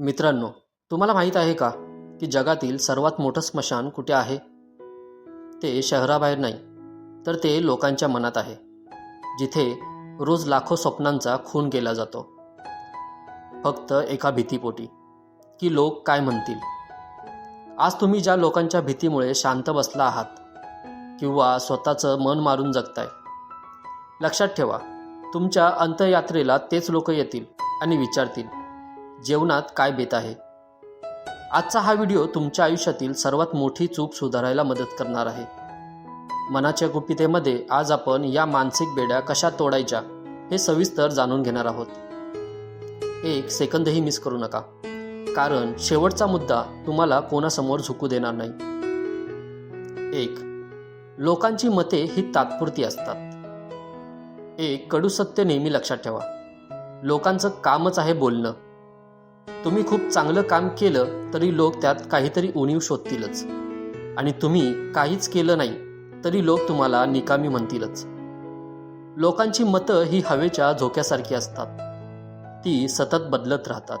मित्रांनो तुम्हाला माहीत आहे का की जगातील सर्वात मोठं स्मशान कुठे आहे? ते शहराबाहेर नाही तर ते लोकांच्या मनात आहे जिथे रोज लाखो स्वप्नांचा खून केला जातो. फक्त एका भीतीपोटी की लोक काय म्हणतील? आज तुम्ही ज्या लोकांच्या भीतीमुळे शांत बसला आहात किंवा स्वतःचं मन मारून जगताय लक्षात ठेवा तुमच्या अंत्ययात्रेला तेच लोक येतील आणि विचारतील. जेवणात काय बेत आहे? आजचा हा व्हिडिओ तुमच्या आयुष्यातील सर्वात मोठी चूक सुधारायला मदत करणार आहे. मनाच्या गुपितेमध्ये आज आपण या मानसिक बेड्या कशा तोडायच्या हे सविस्तर जाणून घेणार आहोत. एक सेकंदही मिस करू नका. कारण शेवटचा मुद्दा तुम्हाला कोणासमोर झुकू देणार नाही. एक लोकांची मते ही तात्पुरती असतात. एक कडू सत्य नेहमी लक्षात ठेवा. लोकांचं कामच आहे बोलणं. तुम्ही खूप चांगलं काम केलं तरी लोक त्यात काहीतरी उणीव शोधतीलच. आणि तुम्ही काहीच केलं नाही तरी लोक तुम्हाला निकामी म्हणतीलच. लोकांची मतं ही हवेच्या झोक्यासारखी असतात. ती सतत बदलत राहतात.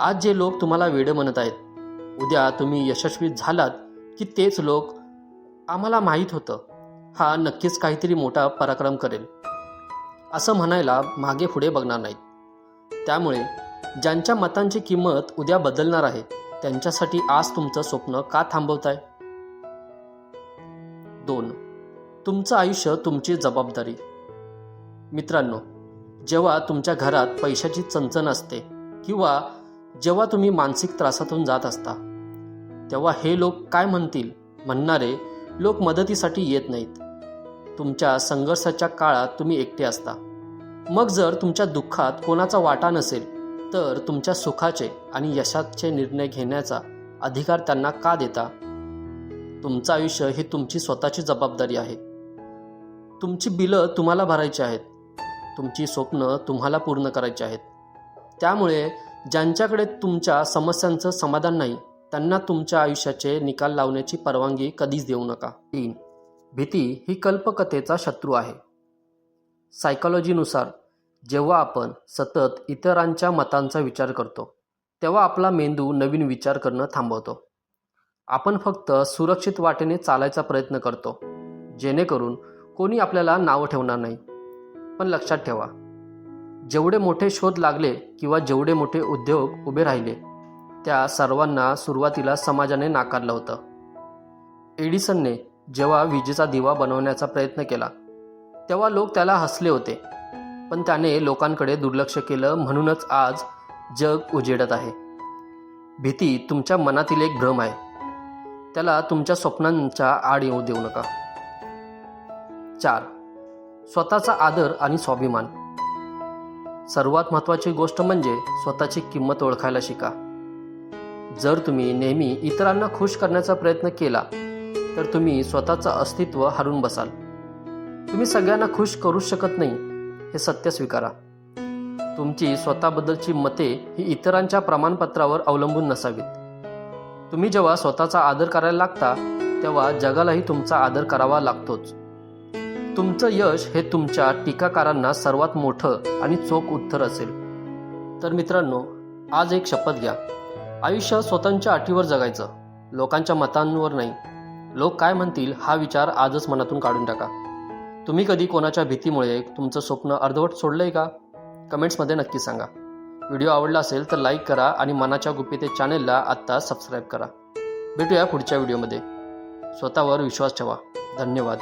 आज जे लोक तुम्हाला वेडं म्हणत आहेत उद्या तुम्ही यशस्वी झालात की तेच लोक आम्हाला माहीत होतं. हा नक्कीच काहीतरी मोठा पराक्रम करेल. असं म्हणायला मागे पुढे बघणार नाहीत. त्यामुळे ज्यांच्या मतांची किंमत उद्या बदलणार आहे त्यांच्यासाठी आज तुमचं स्वप्न का थांबवताय? दोन. तुमचं आयुष्य तुमची जबाबदारी. मित्रांनो जेव्हा तुमच्या घरात पैशाची चणचण असते किंवा जेव्हा तुम्ही मानसिक त्रासातून जात असता तेव्हा हे लोक काय म्हणतील? म्हणणारे लोक मदतीसाठी येत नाहीत. तुमच्या संघर्षाच्या काळात तुम्ही एकटे असता. मग जर तुमच्या दुःखात कोणाचा वाटा नसेल तर तुमच्या सुखाचे आणि यशाचे निर्णय घेण्याचा अधिकार त्यांना का देता? तुमचं आयुष्य ही तुमची स्वतःची जबाबदारी आहे. तुमची बिलं तुम्हाला भरायची आहेत. तुमची स्वप्न तुम्हाला पूर्ण करायची आहेत. त्यामुळे ज्यांच्याकडे तुमच्या समस्यांचं समाधान नाही त्यांना तुमच्या आयुष्याचे निकाल लावण्याची परवानगी कधीच देऊ नका. तीन भीती ही कल्पकथेचा शत्रू आहे. सायकॉलॉजीनुसार जेव्हा आपण सतत इतरांच्या मतांचा विचार करतो तेव्हा आपला मेंदू नवीन विचार करणं थांबवतो. आपण फक्त सुरक्षित वाटेने चालायचा प्रयत्न करतो जेणेकरून कोणी आपल्याला नावं ठेवणार नाही. पण लक्षात ठेवा जेवढे मोठे शोध लागले किंवा जेवढे मोठे उद्योग उभे राहिले त्या सर्वांना सुरुवातीला समाजाने नाकारलं होतं. एडिसनने जेव्हा विजेचा दिवा बनवण्याचा प्रयत्न केला तेव्हा लोक त्याला हसले होते. पण त्याने लोकांकडे दुर्लक्ष केलं म्हणूनच आज जग उजेडत आहे. भीती तुमच्या मनातील एक भ्रम आहे. त्याला तुमच्या स्वप्नांच्या आड येऊ देऊ नका. चार. स्वतःचा आदर आणि स्वाभिमान. सर्वात महत्त्वाची गोष्ट म्हणजे स्वतःची किंमत ओळखायला शिका. जर तुम्ही नेहमी इतरांना खुश करण्याचा प्रयत्न केला तर तुम्ही स्वतःचं अस्तित्व हरून बसाल. तुम्ही सगळ्यांना खुश करू शकत नाही. हे सत्य स्वीकारा. तुमची स्वतःबद्दलची मते ही इतरांच्या प्रमाणपत्रावर अवलंबून नसावीत. तुम्ही जेव्हा स्वतःचा आदर करायला लागता तेव्हा जगालाही तुमचा आदर करावा लागतोच. तुमचं यश हे तुमच्या टीकाकारांना सर्वात मोठं आणि चोख उत्तर असेल. तर मित्रांनो आज एक शपथ घ्या. आयुष्य स्वतःच्या अटीवर जगायचं लोकांच्या मतांवर नाही. लोक काय म्हणतील हा विचार आजच मनातून काढून टाका. तुम्ही कधी कोणाच्या भीतीमुळे तुमचं स्वप्न अर्धवट सोडलंय का? कमेंट्समध्ये नक्की सांगा. व्हिडिओ आवडला असेल तर लाईक करा आणि मनाच्या गुपिते चॅनेलला आत्ता सबस्क्राईब करा. भेटूया पुढच्या व्हिडिओमध्ये. स्वतःवर विश्वास ठेवा. धन्यवाद.